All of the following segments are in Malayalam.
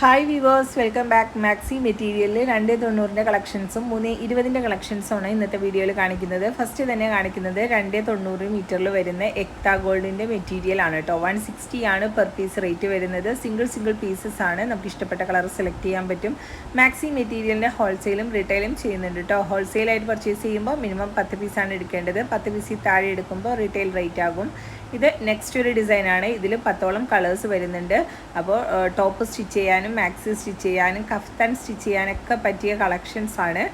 Hi viewers welcome back maxi മെറ്റീരിയലിൽ രണ്ട് തൊണ്ണൂറിന്റെ കളക്ഷൻസും മൂന്ന് ഇരുപതിന്റെ കളക്ഷൻസുമാണ് ഇന്നത്തെ വീഡിയോയിൽ കാണിക്കുന്നത്. ഫസ്റ്റ് തന്നെ കാണിക്കുന്നത് രണ്ട് തൊണ്ണൂറ് മീറ്ററിൽ വരുന്ന എക്താ ഗോൾഡിന്റെ മെറ്റീരിയൽ ആണ് കേട്ടോ. വൺ സിക്സ്റ്റി ആണ് പെർ പീസ് റേറ്റ് വരുന്നത്. സിംഗിൾ സിംഗിൾ പീസസ് ആണ്. നമുക്ക് ഇഷ്ടപ്പെട്ട കളർ സെലക്ട് ചെയ്യാൻ പറ്റും. മാക്സി മെറ്റീരിയലിന്റെ ഹോൾസെയിലും റീറ്റെയിലും ചെയ്യുന്നുണ്ട് കേട്ടോ. ഹോൾസെയിലായിട്ട് പർച്ചേസ് ചെയ്യുമ്പോൾ മിനിമം പത്ത് പീസാണ് എടുക്കേണ്ടത്. പത്ത് പീസിൽ താഴെ എടുക്കുമ്പോൾ റീറ്റെയിൽ റേറ്റ് ആകും. ഇത് നെക്സ്റ്റ് ഒരു ഡിസൈനാണ് ഇതിൽ പത്തോളം കളേഴ്സ് വരുന്നുണ്ട്. അപ്പോൾ ടോപ്പ് സ്റ്റിച്ച് ചെയ്യാനും മാക്സി സ്റ്റിച്ച് ചെയ്യാനും കഫ്താൻ സ്റ്റിച്ച് ചെയ്യാനൊക്കെ പറ്റിയ കളക്ഷൻസാണ് ആണ്.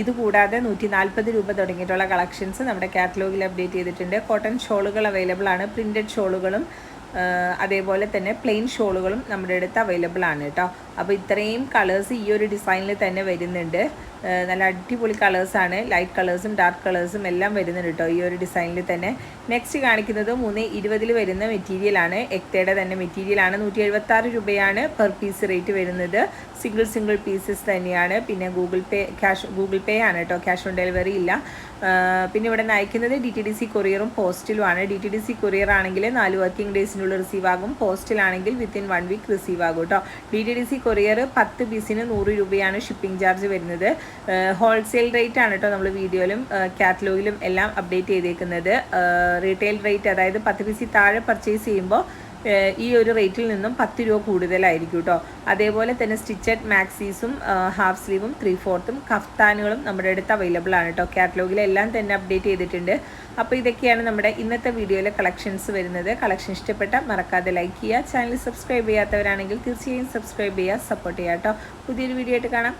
ഇത് കൂടാതെ നൂറ്റി നാൽപ്പത് രൂപ തുടങ്ങിയിട്ടുള്ള കളക്ഷൻസ് നമ്മുടെ കാറ്റലോഗിൽ അപ്ഡേറ്റ് ചെയ്തിട്ടുണ്ട്. കോട്ടൺ ഷോളുകൾ അവൈലബിൾ ആണ്. പ്രിന്റഡ് ഷോളുകളും അതേപോലെ തന്നെ പ്ലെയിൻ ഷോളുകളും നമ്മുടെ അടുത്ത് അവൈലബിൾ ആണ് കേട്ടോ അപ്പോൾ ഇത്രയും കളേഴ്സ് ഈ ഒരു ഡിസൈനിൽ തന്നെ വരുന്നുണ്ട്. നല്ല അടിപൊളി കളേഴ്സാണ് ലൈറ്റ് കളേഴ്സും ഡാർക്ക് കളേഴ്സും എല്ലാം വരുന്നുണ്ട് കേട്ടോ ഈ ഒരു ഡിസൈനിൽ തന്നെ. നെക്സ്റ്റ് കാണിക്കുന്നത് മൂന്ന് ഇരുപതിൽ വരുന്ന മെറ്റീരിയലാണ് എക്തയുടെ തന്നെ മെറ്റീരിയലാണ് നൂറ്റി എഴുപത്താറ് രൂപയാണ് പെർ പീസ് റേറ്റ് വരുന്നത്. സിംഗിൾ സിംഗിൾ പീസസ് തന്നെയാണ്. പിന്നെ Google Pay cash Google Pay ആണ് കേട്ടോ ക്യാഷ് ഓൺ ഡെലിവറി ഇല്ല. പിന്നെ ഇവിടെ നയിക്കുന്നത് ഡി ടി ഡി സി കൊറിയറും പോസ്റ്റിലുമാണ് D T D C courier ആണെങ്കിൽ നാല് വർക്കിംഗ് ഡേയ്സിനുള്ളിൽ റിസീവ് ആകും. പോസ്റ്റിലാണെങ്കിൽ വിത്തിൻ വൺ വീക്ക് റിസീവ് ആകും കേട്ടോ ഡി ഡി സി കൊറിയർ പത്ത് പീസിന് നൂറ് രൂപയാണ് ഷിപ്പിംഗ് ചാർജ് വരുന്നത്. ഹോൾസെയിൽ റേറ്റ് ആണ് കേട്ടോ നമ്മൾ വീഡിയോയിലും കാറ്റലോഗിലും എല്ലാം അപ്ഡേറ്റ് ചെയ്തേക്കുന്നത്. റീറ്റെയിൽ റേറ്റ് അതായത് പത്ത് പീസിൽ താഴെ പർച്ചേസ് ചെയ്യുമ്പോൾ ഈ ഒരു റേറ്റിൽ നിന്നും പത്ത് രൂപ കൂടുതലായിരിക്കും കേട്ടോ അതേപോലെ തന്നെ സ്റ്റിച്ചഡ് മാക്സീസും ഹാഫ് സ്ലീവും ത്രീ ഫോർത്തും കഫ്താനുകളും നമ്മുടെ അടുത്ത് അവൈലബിൾ ആണ് കേട്ടോ കാറ്റലോഗിൽ എല്ലാം തന്നെ അപ്ഡേറ്റ് ചെയ്തിട്ടുണ്ട്. അപ്പോൾ ഇതൊക്കെയാണ് നമ്മുടെ ഇന്നത്തെ വീഡിയോയിലെ കളക്ഷൻസ് വരുന്നത്. കളക്ഷൻ ഇഷ്ടപ്പെട്ട മറക്കാതെ ലൈക്ക് ചെയ്യുക. ചാനൽ സബ്സ്ക്രൈബ് ചെയ്യാത്തവരാണെങ്കിൽ തീർച്ചയായും സബ്സ്ക്രൈബ് ചെയ്യുക സപ്പോർട്ട് ചെയ്യുക കേട്ടോ പുതിയൊരു വീഡിയോ ആയിട്ട് കാണാം.